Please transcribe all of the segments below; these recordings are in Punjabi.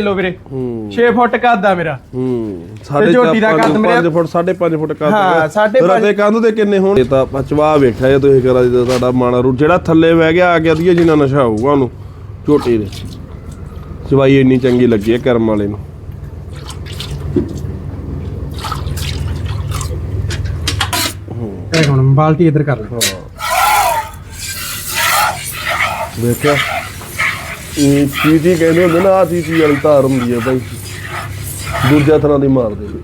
ਲੋ ਵੀਰੇ। ਹੂੰ। 6 ਫੁੱਟ ਕੱਦ ਆ ਮੇਰਾ। ਹੂੰ। ਸਾਡੇ ਝੋਟੀ ਦਾ ਕੱਦ ਮੇਰਾ- 5 ਫੁੱਟ 5.5 ਫੁੱਟ ਕੱਦ ਹਾਂ, ਸਾਢੇ ਪੰਜ- ਰਤੇ ਕੰਧ ਦੇ ਕਿੰਨੇ ਹੋਣ? ਇਹ ਤਾਂ ਪਚਵਾ ਵੇਖਿਆ ਜੇ ਤੁਸੀਂ ਕਰਾ ਜੀ ਤੁਹਾਡਾ ਮਾਣਾ ਰੂ ਜਿਹੜਾ ਥੱਲੇ ਬਹਿ ਗਿਆ ਆ ਗਿਆ ਦੀ ਜਿੰਨਾ ਨਸ਼ਾ ਹੋਊਗਾ ਉਹਨੂੰ ਝੋਟੀ ਦੇ। ਚਵਾਈ ਇੰਨੀ ਚੰਗੀ ਲੱਗੀ ਹੈ ਕਰਮ ਵਾਲੇ ਨੂੰ। ਇਹ ਹੁਣ ਬਾਲਟੀ ਇੱਧਰ ਕਰ ਲੈ। ਵੇਖਿਆ ਇਹ ਚੀਟੀ ਕਹਿੰਦੇ ਹੁੰਦੇ ਨਾ ਆ ਚੀਟੀ ਵਾਲੀ ਧਾਰ ਹੁੰਦੀ ਹੈ ਬਾਈ। ਦੂਜਾ ਤਰ੍ਹਾਂ ਦੀ ਮਾਰਦੇ ਨੇ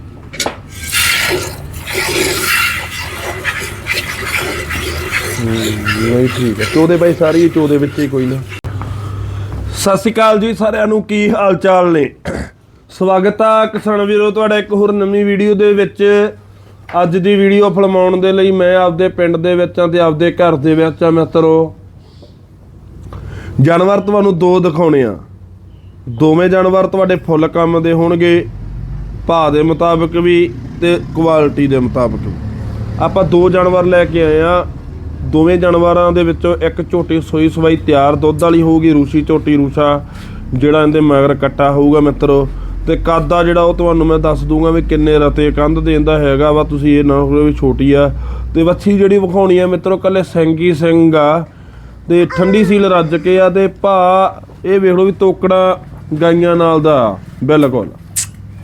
ਨਹੀਂ ਠੀਕ ਹੈ। ਚੋਦੇ ਬਾਈ ਸਾਰੀ ਚੋਦੇ ਵਿੱਚ ਹੀ ਕੋਈ ਨਾ। ਸਤਿ ਸ਼੍ਰੀ ਅਕਾਲ ਜੀ ਸਾਰਿਆਂ ਨੂੰ, ਕੀ ਹਾਲ ਚਾਲ ਨੇ? ਸਵਾਗਤ ਆ ਕਿਸਾਨ ਵੀਰੋ, ਤੁਹਾਡਾ ਇੱਕ ਹੋਰ ਨਵੀਂ ਵੀਡੀਓ ਦੇ ਵਿੱਚ। ਅੱਜ ਦੀ ਵੀਡੀਓ ਫਲਮਾਉਣ ਦੇ ਲਈ ਮੈਂ ਆਪਦੇ ਪਿੰਡ ਦੇ ਵਿੱਚ ਆ ਤੇ ਆਪਦੇ ਘਰ ਦੇ ਵਿੱਚ ਆ ਮਿੱਤਰੋ। ਜਾਨਵਰ ਤੁਹਾਨੂੰ ਦੋ ਦਿਖਾਉਣੇ ਆ। ਦੋਵੇਂ ਜਾਨਵਰ ਤੁਹਾਡੇ ਫੁੱਲ ਕੰਮ ਦੇ ਹੋਣਗੇ। ਭਾਅ ਦੇ ਮੁਤਾਬਕ ਵੀ ਤੇ ਕੁਆਲਿਟੀ ਦੇ ਮੁਤਾਬਕ ਵੀ। ਆਪਾਂ ਦੋ ਜਾਨਵਰ ਲੈ ਕੇ ਆਏ ਆ। ਦੋਵੇਂ ਜਾਨਵਰਾਂ ਦੇ ਵਿੱਚੋਂ ਇੱਕ ਝੋਟੀ ਸੋਈ ਸਵਾਈ ਤਿਆਰ ਦੁੱਧ ਵਾਲੀ ਹੋਊਗੀ, ਰੂਸੀ ਝੋਟੀ ਰੂਸਾ, ਜਿਹੜਾ ਇਹਦੇ ਮਗਰ ਕੱਟਾ ਹੋਊਗਾ ਮਿੱਤਰੋ। ਤੇ ਕਾਦਾ ਜਿਹੜਾ ਉਹ ਤੁਹਾਨੂੰ ਮੈਂ ਦੱਸ ਦੂੰਗਾ ਵੀ ਕਿੰਨੇ ਰਤੇ ਕੰਧ ਦੇਂਦਾ ਹੈਗਾ ਵਾ, ਤੁਸੀਂ ਇਹ ਨਾ ਹੋਵੇ ਵੀ ਛੋਟੀ ਆ। ਤੇ ਵੱਛੀ ਜਿਹੜੀ ਵਿਖਾਉਣੀ ਆ ਮਿੱਤਰੋ, ਕੱਲੇ ਸਿੰਗੀ ਸਿੰਘ ਆ। ਤੇ ਠੰਡੀ ਸੀਲ ਰੱਜ ਕੇ ਆ ਤੇ ਭਾ ਇਹ ਵੇਖ ਲਓ ਵੀ ਤੋਕੜਾ ਗਾਈਆਂ ਨਾਲ ਦਾ ਬਿਲਕੁਲ।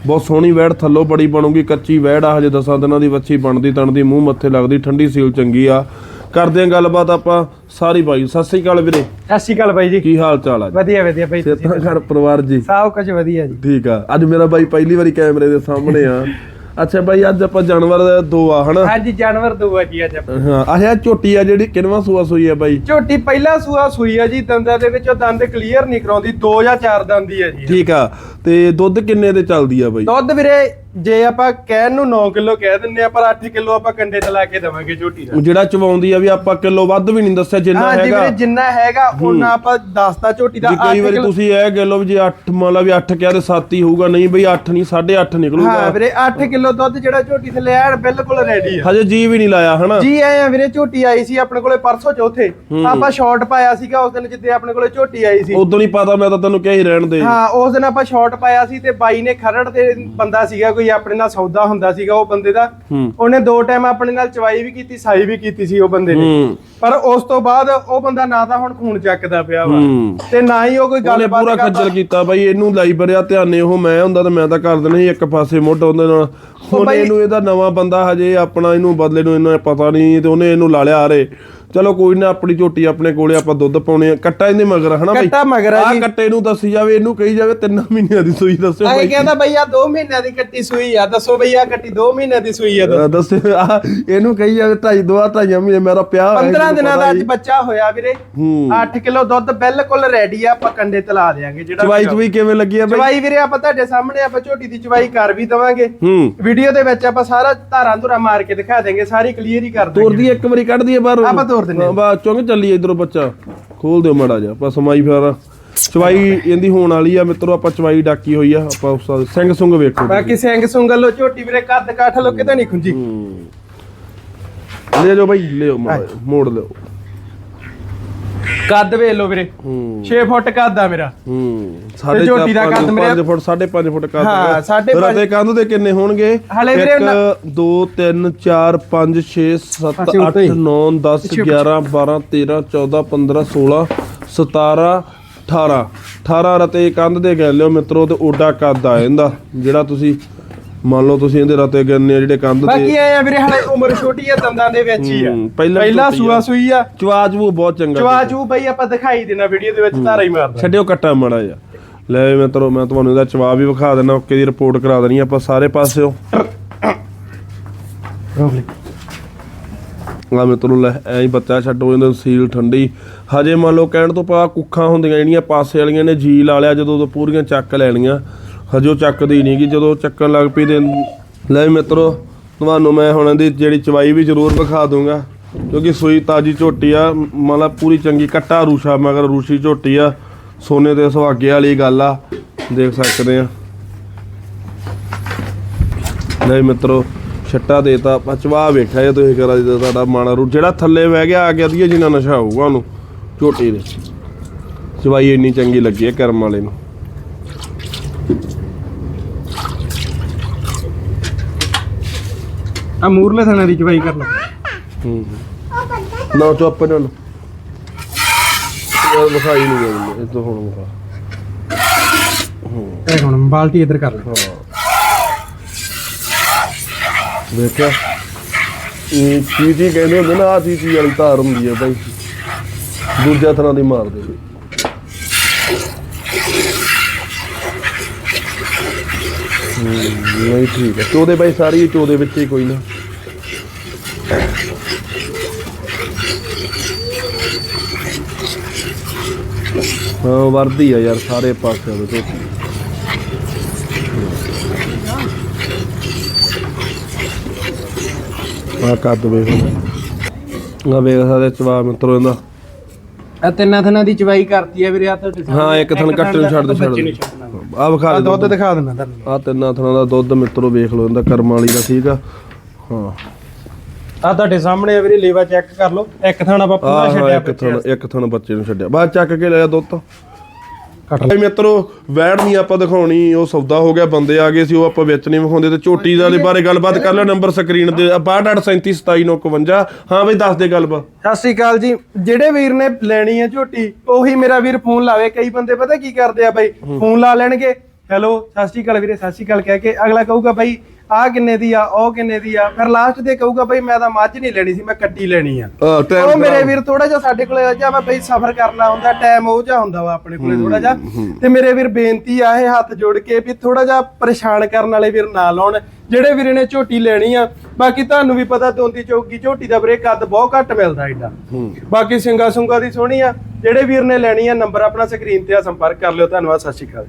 ਬਹੁਤ ਸੋਹਣੀ ਵੈੜ ਥੱਲੋਂ ਬੜੀ ਬਣੂਗੀ ਕੱਚੀ ਵੈੜ ਆ ਹਜੇ ਦਸਾਂ ਦਿਨਾਂ ਦੀ ਵੱਛੀ ਬਣਦੀ ਤਣਦੀ ਮੂੰਹ ਮੱਥੇ ਲੱਗਦੀ ਠੰਡੀ ਸੀਲ ਚੰਗੀ ਆ। ਕਰਦੇ ਆਂ ਗੱਲਬਾਤ ਆਪਾਂ ਸਾਰੀ ਬਾਈ ਸਤਿ ਸ੍ਰੀ ਅਕਾਲ ਵੀਰੇ। ਸਤਿ ਸ਼੍ਰੀ ਅਕਾਲ ਬਾਈ ਜੀ। ਕੀ ਹਾਲ ਚਾਲ ਆ ਵਧੀਆ ਵਧੀਆ ਬਾਈ ਤੇ ਤਾਂ ਘਰ ਪਰਿਵਾਰ ਜੀ। ਸਭ ਕੁਝ ਵਧੀਆ ਜੀ। ਠੀਕ ਆ। ਅੱਜ ਮੇਰਾ ਬਾਈ ਪਹਿਲੀ ਵਾਰੀ ਕੈਮਰੇ ਦੇ ਸਾਹਮਣੇ ਆ। ਅੱਛਾ ਬਾਈ ਅੱਜ ਆਪਾਂ ਜਾਨਵਰ ਦੋ ਆ ਹਨਾ? ਹਾਂਜੀ ਜਾਨਵਰ ਦੋ ਆ ਜੀ ਅੱਜ ਆਪਾਂ। ਹਾਂ ਆਹ ਝੋਟੀ ਆ ਜਿਹੜੀ ਕਿੰਨਵਾਂ ਸੂਆ ਸੂਈ ਆ ਬਾਈ ਝੋਟੀ ਪਹਿਲਾ ਸੂਆ ਸੂਈ ਆ ਜੀ ਦੰਦਾਂ ਦੇ ਵਿੱਚੋਂ ਦੰਦ ਕਲੀਅਰ ਨਹੀਂ ਕਰਾਉਂਦੀ ਦੋ ਜਾਂ ਚਾਰ ਦੰਦ ਦੀ ਆ ਜੀ। ਠੀਕ ਆ ਤੇ ਦੁੱਧ ਕਿੰਨੇ ਦੇ ਚੱਲਦੀ ਆ ਬਾਈ ਦੁੱਧ ਵੀਰੇ ਜੇ ਆਪਾਂ ਕਹਿਣ ਨੂੰ 9 ਕਿਲੋ ਕਹਿ ਦਿੰਨੇ ਆ ਪਰ 8 ਕਿਲੋ ਆਪਾਂ ਕੰਡੇ ਤੇ ਲਾ ਕੇ ਦੇਵਾਂਗੇ ਝੋਟੀ ਦਾ। ਜਿਹੜਾ ਚਵਾਉਂਦੀ ਆ ਵੀ ਆਪਾਂ ਕਿਲੋ ਵੱਧ ਵੀ ਨਹੀਂ ਦੱਸਿਆ ਜਿੰਨਾ ਹਾਂ ਜੀ ਹੈਗਾ। ਵੀਰੇ ਜਿੰਨਾ ਹੈਗਾ ਉਹਨਾਂ ਆਪਾਂ ਦੱਸਤਾ ਝੋਟੀ ਦਾ ਕਈ ਵਾਰੀ ਤੁਸੀਂ ਇਹ ਕਹਿ ਲਓ ਵੀ ਜੇ 8 ਮੰਨ ਲਾ ਵੀ 8 ਕਿਹਾ ਤੇ 7 ਹੀ ਹੋਊਗਾ ਨਹੀਂ ਬਈ 8 ਨਹੀਂ 8.5 ਨਿਕਲੂਗਾ। ਹਾਂ ਵੀਰੇ 8 ਕਿਲੋ ਦੁੱਧ ਜਿਹੜਾ ਝੋਟੀ ਥੱਲੇ ਆੜ ਬਿਲਕੁਲ ਰੈਡੀ ਆ। ਹਜੇ ਜੀ ਵੀ ਨਹੀਂ ਲਾਇਆ ਹਨਾ? ਜੀ ਆਏ ਆ ਵੀਰੇ ਝੋਟੀ ਆਈ ਸੀ ਆਪਣੇ ਕੋਲੇ ਪਰਸੋਂ ਚੌਥੇ। ਆਪਾਂ ਸ਼ਾਰਟ ਪਾਇਆ ਸੀਗਾ ਉਸ ਦਿਨ ਜਿੱਦੇ ਆਪਣੇ ਕੋਲੇ ਝੋਟੀ ਆਈ ਸੀ। ਉਦੋਂ ਨਹੀਂ ਪਤਾ ਮੈਂ ਤਾਂ ਤੈਨੂੰ ਕਿਹਾ ਹੀ ਰਹਿਣ ਦੇ। ਹਾਂ ਉਸ ਦਿਨ ਆਪਾਂ ਸ਼ਾਰਟ ਪਾਇਆ ਸੀ ਤੇ ਬਾਈ ਨੇ ਖਰੜ ਤੇ ਬੰਦਾ ਸੀਗਾ ਕੋਈ ਆਪਣੇ ਨਾਲ ਸੌਦਾ ਹੁੰਦਾ ਸੀਗਾ ਉਹ ਬੰਦੇ ਦਾ ਉਹਨੇ ਦੋ ਟਾਈਮ ਆਪਣੇ ਨਾਲ ਚਵਾਈ ਵੀ ਕੀਤੀ ਸਾਈ ਵੀ ਕੀਤੀ ਸੀ ਉਹ ਬੰਦੇ ਨੇ। ਪਰ ਉਸ ਤੋਂ ਬਾਅਦ ਉਹ ਬੰਦਾ ਨਾ ਤਾਂ ਹੁਣ ਖੂਨ ਚੱਕਦਾ ਪਿਆ ਵਾ ਤੇ ਨਾ ਹੀ ਉਹ ਕੋਈ ਗੱਲਬਾਤ ਪੂਰਾ ਖੱਜਲ ਕੀਤਾ ਬਾਈ ਇਹਨੂੰ ਲਾਈ ਬਰਿਆ ਧਿਆਨੇ ਉਹ ਮੈਂ ਹੁੰਦਾ ਤਾਂ ਮੈਂ ਤਾਂ ਕਰ ਦੇਣਾ ਸੀ ਇੱਕ ਪਾਸੇ ਮੁੱਢ ਉਹਦੇ ਨਾਲ। ਹੁਣ ਇਹਨੂੰ ਇਹਦਾ ਨਵਾਂ ਬੰਦਾ ਹਜੇ ਆਪਣਾ ਇਹਨੂੰ ਬਦਲੇ ਨੂੰ ਇਹਨਾਂ ਪਤਾ ਨਹੀਂ ਤੇ ਉਹਨੇ ਇਹਨੂੰ ਲਾ ਲਿਆ ਆਰੇ ਚਲੋ ਕੋਈ ਨਾ ਆਪਣੀ ਝੋਟੀ ਆਪਣੇ ਕੋਲੇ ਆਪਾਂ ਦੁੱਧ ਪਾਉਣੇ ਆ। ਕੱਟਾ ਇਹਦੇ ਮਗਰ ਹਨਾ ਬਾਈ? ਕੱਟਾ ਮਗਰ ਆ ਜੀ। ਕੱਟੇ ਨੂੰ ਦੱਸੀ ਜਾਵੇ ਇਹਨੂੰ ਕਹੀ ਜਾਵੇ ਤਿੰਨ ਮਹੀਨਿਆਂ ਦੀ ਸੂਈ ਦੱਸਿਓ ਬਾਈ। ਕਹਿੰਦਾ ਬਈ ਆ 2 ਮਹੀਨਿਆਂ ਦੀ ਕੱਟੀ ਸੂਈ ਆ ਦੱਸੋ ਬਈ ਆ ਕੱਟੀ 2 ਮਹੀਨਿਆਂ ਦੀ ਸੂਈ ਆ ਦੱਸੋ। ਇਹਨੂੰ ਕਹੀ ਜਾਵੇ ਢਾਈ ਦੋ ਢਾਈਆਂ ਮਹੀਨੇ ਮੇਰਾ ਪਿਆ ਹੋਇਆ 15 ਇਹਨੂੰ ਦਿਨਾਂ ਦਾ ਅੱਜ। ਬੱਚਾ ਹੋਇਆ ਵੀਰੇ। ਹੂੰ। 8 ਕਿਲੋ ਦੁੱਧ ਬਿਲਕੁਲ ਰੈਡੀ ਆ ਆਪਾਂ ਕੰਡੇ ਤੇ ਲਾ ਦੇਾਂਗੇ ਜਿਹੜਾ ਚਵਾਈ ਚਵਾਈ ਕਿਵੇਂ ਲੱਗੀ ਆ ਬਾਈ? ਚਵਾਈ ਵੀਰੇ ਆਪਾਂ ਤੁਹਾਡੇ ਸਾਹਮਣੇ ਆਪਾਂ ਝੋਟੀ ਦੀ ਚਵਾਈ ਕਰ ਵੀ ਦਵਾਂਗੇ। ਵੀਡੀਓ ਦੇ ਵਿੱਚ ਆਪਾਂ ਸਾਰਾ ਧਾਰਾਂ ਧੁਰਾ ਮਾਰ ਕੇ ਦਿਖਾ ਦੇਂਗੇ ਸਾਰੀ ਕਲੀਅਰ ਹੀ ਕਰ ਦਾਂਗੇ ਤੋਰਦੀ ਇੱਕ ਵਾਰੀ ਕੱਢ ਦਈਏ ਬਾਹਰ। ਆਪਾਂ ਤੋਰ ਦਿੰਦੇ ਹਾਂ। ਬਾ ਚੁੰਗ ਚੱਲੀ ਇਧਰੋਂ ਬੱਚਾ? ਖੋਲ ਦਿਓ ਮਾੜਾ ਜਿਹਾ ਆਪਾਂ ਸਮਾਈ ਫਿਰ ਚਵਾਈ ਇਹਦੀ ਹੋਣ ਵਾਲੀ ਆ ਮਿੱਤਰੋ ਆਪਾਂ ਚਵਾਈ ਡਾਕੀ ਹੋਈ ਆ ਆਪਾਂ ਉਸ ਦਾ ਸਿੰਘ ਸੁੰਗ ਵੇਖੋ ਬਾਕੀ ਸਿੰਘ ਸੁੰਗਲ ਲੋ ਝੋਟੀ ਵੀਰੇ ਕੱਦ ਕਾਠ ਲੋ ਕਿਤੇ ਨਹੀਂ ਖੁੰਜੀ ਲੈ ਜਾਓ ਬਾਈ ਲਿਓ ਮੋੜ ਲਿਓ ਕੱਦ ਵੇਖ ਲੋ ਵੀਰੇ। ਹੂੰ। 6 ਫੁੱਟ ਕੱਦ ਆ ਮੇਰਾ। ਹੂੰ। ਸਾਡੇ ਝੋਟੀ ਦਾ ਕੱਦ ਮੇਰਾ- 5 ਫੁੱਟ 5.5 ਫੁੱਟ ਕੱਦ ਹਾਂ, ਸਾਢੇ ਪੰਜ- ਰਤੇ ਕੰਧ ਦੇ ਕਿੰਨੇ ਹੋਣਗੇ? ਹਲੇ ਵੀਰੇ 1 2 3 4 5 6 7 ਅੱਛਾ, 8 ਉੱਤੇ ਹੀ। 9 10 11 12 13 14 15 16 17 18 18 ਰਤੇ ਕੰਧ ਦੇ ਗਏ ਲਿਓ ਮਿੱਤਰੋ ਤੇ ਓਡਾ ਕੱਦ ਆ ਇਹਦਾ ਜਿਹੜਾ ਤੁਸੀਂ ਮੰਨ ਲਓ ਤੁਸੀਂ ਇਹਦੇ ਰਤੇ ਗੰਨੇ ਆ ਜਿਹੜੇ ਕੰਧ ਬਾਕੀ ਐ ਆ ਵੀਰੇ ਹਲੇ ਉਮਰ ਛੋਟੀ ਆ ਦੰਦਾਂ ਦੇ ਵਿੱਚ ਹੀ ਆ। ਹੂੰ, ਪਹਿਲਾਂ ਪਹਿਲਾ ਝੋਟੀ ਆ। ਸੂਆ ਸੂਈ ਆ ਚਵਾਜ ਬਹੁਤ ਚੰਗਾ ਚਵਾ ਚੂ ਬਈ ਆਪਾਂ ਦਿਖਾਈ ਦੇਣਾ ਵੀਡੀਓ ਦੇ ਵਿੱਚ ਧਾਰਾ ਹੀ ਮਾਰਦਾ। ਛੱਡਿਓ ਕੱਟਾ ਮੜਾ ਜਾ ਲੈ ਵੀ ਮਿੱਤਰੋ ਮੈਂ ਤੁਹਾਨੂੰ ਇਹਦਾ ਜਵਾਬ ਵੀ ਵਿਖਾ ਦੇਣਾ ਓਕੇ ਦੀ ਰਿਪੋਰਟ ਕਰਾ ਦੇਣੀ ਆਪਾਂ ਸਾਰੇ ਪਾਸਿਓ। ਆ ਮਿੱਤਰੋ ਲੈ ਐਂ ਹੀ ਬੱਚਾ ਛੱਡੋ ਇਹਨੂੰ ਸੀਲ ਠੰਡੀ। ਹਜੇ ਮੰਨ ਲਓ ਕਹਿਣ ਤੋਂ ਪਾ ਕੁੱਖਾਂ ਹੁੰਦੀਆਂ ਜਿਹੜੀਆਂ ਪਾਸੇ ਵਾਲੀਆਂ ਨੇ ਜੀ ਲਾ ਲਿਆ ਜਦੋਂ ਉਦੋਂ ਪੂਰੀਆਂ ਚੱਕ ਲੈਣੀਆਂ। ਹਜੇ ਚੱਕਦੀ ਨਹੀਂ ਗੀ। ਜਦੋਂ ਚੱਕਣ ਲੱਗ ਪਈ ਤੇ ਲੈ ਵੀ ਮਿੱਤਰੋ, ਤੁਹਾਨੂੰ ਮੈਂ ਹੁਣ ਇਹਦੀ ਜਿਹੜੀ ਚਵਾਈ ਵੀ ਜ਼ਰੂਰ ਵਿਖਾ ਦੂੰਗਾ। ਕਿਉਂਕਿ ਸੂਈ ਤਾਜੀ ਝੋਟੀ ਆ, ਮਤਲਬ ਪੂਰੀ ਚੰਗੀ ਕੱਟਾ ਰੂਸ਼ਾ, ਮਗਰ ਰੂਸ਼ੀ ਝੋਟੀ ਆ। ਸੋਨੇ ਦੇ ਸੁਹਾਗੇ ਵਾਲੀ ਗੱਲ ਆ। ਦੇਖ ਸਕਦੇ ਆ। ਲੈ ਮਿੱਤਰੋ, ਛੱਟਾ ਦੇਤਾ ਪਚਵਾ ਵੇਖਿਆ ਜੇ ਤੁਸੀਂ ਕਰਾ ਜੀ ਤੁਹਾਡਾ ਮਾਣਾ ਰੂ ਜਿਹੜਾ ਥੱਲੇ ਬਹਿ ਗਿਆ, ਆ ਗਿਆ ਦੀ ਜਿੰਨਾ ਨਸ਼ਾ ਹੋਊਗਾ ਉਹਨੂੰ ਝੋਟੀ ਦੇ। ਚਵਾਈ ਇੰਨੀ ਚੰਗੀ ਲੱਗੀ ਹੈ ਕਰਮ ਵਾਲੇ ਨੂੰ। ਆ ਮੂਰਲੇ ਥਾਣੇ ਦੀ ਚਵਾਈ ਕਰ ਲਓ ਹੂੰ। ਨਾ ਚੁੱਪ ਨਾ ਯਾਰ ਵਿਖਾਈ ਨਹੀਂ ਗਈ ਇਹ ਤੋਂ ਹੁਣ ਵਿਖਾ। ਇਹ ਹੁਣ ਬਾਲਟੀ ਇੱਧਰ ਕਰ ਲਓ ਹਾਂ। ਦੇਖਿਆ ਇਹ ਚੀਜ਼ੀ ਕਹਿੰਦੇ ਹੁੰਦੇ ਨਾ ਆ ਚੀਜ਼ੀ ਵਾਲੀ ਧਾਰ ਹੁੰਦੀ ਹੈ ਬਾਈ। ਦੂਜਾ ਤਰ੍ਹਾਂ ਦੀ ਮਾਰਦੇ ਨੇ ਨਹੀਂ ਠੀਕ ਹੈ। ਚੋਦੇ ਬਾਈ ਸਾਰੀ ਚੋਦੇ ਵਿੱਚ ਹੀ ਕੋਈ ਨਾ। ਹਾਂ ਵਰਦੀ ਆ ਯਾਰ ਸਾਰੇ ਪਾਸੇ ਝੋਟੀ ਆ ਕੱਦ ਵੇਖ ਆ ਵੇਖ ਸਾਡੇ ਚਵਾ ਮਿੱਤਰੋ ਇਹਦਾ। ਆ ਤਿੰਨਾਂ ਥਾਂ ਦੀ ਚਵਾਈ ਕਰਤੀ ਹੈ ਵੀਰੇ ਆ। ਹਾਂ ਇੱਕ ਥਣ ਕੱਟਣ ਨੂੰ ਛੱਡ ਦੇ ਛੱਡ ਦੇ ਨੂੰ। ਆ ਵਿਖਾ ਆ ਦੇ ਦੁੱਧ ਦਿਖਾ ਦਿੰਦਾ ਤੁਹਾਨੂੰ। ਆ ਤਿੰਨਾਂ ਥਣਾਂ ਦਾ ਦੁੱਧ ਮਿੱਤਰੋ ਵੇਖ ਲਓ ਇਹਦਾ ਕਰਮ ਵਾਲੀ ਦਾ ਠੀਕ ਆ। ਹਾਂ। ਆ ਤੁਹਾਡੇ ਸਾਹਮਣੇ ਆ ਵੀਰੇ ਲੇਵਾ ਚੈੱਕ ਕਰ ਲਓ। ਇੱਕ ਥਾਣਾ ਆਪਾਂ ਪੂਰਾ ਛੱਡਿਆ ਇੱਕ ਥਣ ਇੱਕ ਥਣ ਬੱਚੇ ਨੂੰ ਛੱਡਿਆ। ਬਾਅਦ ਚੱਕ ਕੇ ਲਿਆ ਦੁੱਧ। ਕੱਟ ਭਾਈ ਮਿੱਤਰੋ ਵੈੜ ਨਹੀਂ ਆਪਾਂ ਦਿਖਾਉਣੀ ਉਹ ਸੌਦਾ ਹੋ ਗਿਆ ਬੰਦੇ ਆ ਗਏ ਸੀ ਉਹ ਆਪਾਂ ਵਿੱਚ ਨਹੀਂ ਵਿਖਾਉਂਦੇ ਤੇ ਝੋਟੀ ਦਾ ਦੇ ਬਾਰੇ ਗੱਲਬਾਤ ਕਰ ਲਿਓ ਨੰਬਰ ਸਕਰੀਨ ਤੇ 6237377951 ਹਾਂ ਬਈ ਦੱਸ ਦੇ ਗੱਲਬਾਤ ਸਤਿ ਸ਼੍ਰੀ ਅਕਾਲ ਜੀ। ਜਿਹੜੇ ਵੀਰ ਨੇ ਲੈਣੀ ਹੈ ਝੋਟੀ ਉਹੀ ਮੇਰਾ ਵੀਰ ਫੋਨ ਲਾਵੇ ਕਈ ਬੰਦੇ ਪਤਾ ਕੀ ਕਰਦੇ ਆ ਬਾਈ ਫੋਨ ਲਾ ਲੈਣਗੇ। ਹੈਲੋ ਸਤਿ ਸ਼੍ਰੀ ਅਕਾਲ ਵੀਰੇ ਸਤਿ ਸ਼੍ਰੀ ਅਕਾਲ ਕਹਿ ਕੇ ਅਗਲਾ ਕਹੂਗਾ ਬਾਈ ਆਹ ਕਿੰਨੇ ਦੀ ਆ ਉਹ ਕਿੰਨੇ ਦੀ ਆ? ਫਿਰ ਲਾਸਟ ਤੇ ਕਹੂਗਾ ਬਾਈ ਮੈਂ ਤਾਂ ਮੱਝ ਨਹੀਂ ਲੈਣੀ ਸੀ ਮੈਂ ਕੱਟੀ ਲੈਣੀ ਆ। ਆ ਉਹ ਮੇਰੇ ਵੀਰ ਥੋੜਾ ਜਿਹਾ ਸਾਡੇ ਕੋਲੇ ਆ ਜਾ ਵਾ ਬਈ ਸਫ਼ਰ ਕਰਨਾ ਹੁੰਦਾ ਟਾਈਮ ਉਹ ਜਿਹਾ ਹੁੰਦਾ ਵਾ ਆਪਣੇ ਕੋਲੇ ਥੋੜਾ ਜਿਹਾ। ਤੇ ਮੇਰੇ ਵੀਰ ਬੇਨਤੀ ਆ ਇਹ ਹੱਥ ਜੋੜ ਕੇ ਵੀ ਥੋੜਾ ਜਿਹਾ ਪਰੇਸ਼ਾਨ ਕਰਨ ਵਾਲੇ ਵੀਰ ਨਾ ਲਾਉਣ। ਜਿਹੜੇ ਵੀਰੇ ਨੇ ਝੋਟੀ ਲੈਣੀ ਆ ਬਾਕੀ ਤੁਹਾਨੂੰ ਵੀ ਪਤਾ ਦੋਂਦੀ ਚੌਕੀ ਝੋਟੀ ਦਾ ਵੀਰੇ ਕੱਦ ਬਹੁਤ ਘੱਟ ਮਿਲਦਾ ਏਡਾ ਬਾਕੀ ਸਿੰਗਾ ਸੁੰਗਾ ਦੀ ਸੋਹਣੀ ਆ ਜਿਹੜੇ ਵੀਰ ਨੇ ਲੈਣੀ ਆ ਨੰਬਰ ਆਪਣਾ ਸਕਰੀਨ ਤੇ ਆ ਸੰਪਰਕ ਕਰ ਲਿਓ। ਧੰਨਵਾਦ ਸਤਿ ਸ਼੍ਰੀ ਅਕਾਲ